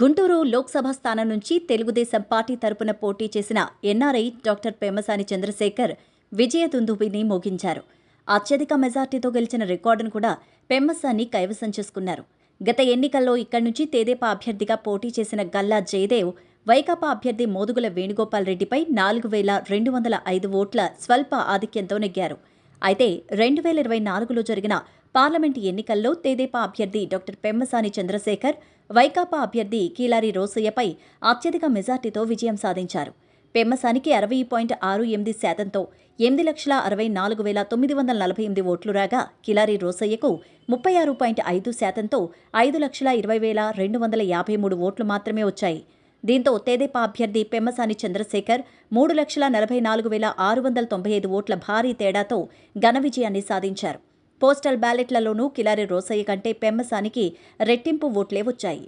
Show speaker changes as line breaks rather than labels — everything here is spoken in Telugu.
గుంటూరు లోక్సభ స్థానం నుంచి తెలుగుదేశం పార్టీ తరపున పోటీ చేసిన ఎన్ఆర్ఐ డాక్టర్ పెమ్మసాని చంద్రశేఖర్ విజయ దుందుబిని మోగించారు. అత్యధిక మెజార్టీతో గెలిచిన రికార్డును కూడా పెమ్మసాని కైవసం చేసుకున్నారు. గత ఎన్నికల్లో ఇక్కడి నుంచి తేదేపా అభ్యర్థిగా పోటీ చేసిన గల్లా జయదేవ్ వైకాపా అభ్యర్థి మోదుగుల వేణుగోపాల్ రెడ్డిపై నాలుగు వేల రెండు వందల ఐదు ఓట్ల స్వల్ప ఆధిక్యంతో నెగ్గారు. అయితే రెండు వేల ఇరవై నాలుగులో జరిగిన పార్లమెంట్ ఎన్నికల్లో తెదేపా అభ్యర్థి డాక్టర్ పెమ్మసాని చంద్రశేఖర్ వైకాపా అభ్యర్థి కీలారి రోసయ్యపై అత్యధిక మెజార్టీతో విజయం సాధించారు. పెమ్మసానికి అరవై పాయింట్ ఆరు ఎనిమిది శాతంతో ఎనిమిది లక్షల అరవై నాలుగు వేల తొమ్మిది వందల నలభై ఎనిమిది ఓట్లు రాగా కిలారి రోసయ్యకు ముప్పై ఆరు పాయింట్ ఐదు శాతంతో ఐదు లక్షల ఇరవై వేల రెండు వందల యాభై మూడు ఓట్లు మాత్రమే వచ్చాయి. దీంతో తెదేపా అభ్యర్థి పెమ్మసాని చంద్రశేఖర్ మూడు లక్షల నలభై నాలుగు వేల ఆరు వందల తొంభై ఐదు ఓట్ల భారీ తేడాతో ఘన విజయాన్ని సాధించారు. పోస్టల్ బ్యాలెట్లలోనూ కిలారి రోసయ్య కంటే పెమ్మసానికి రెట్టింపు ఓట్లే వచ్చాయి.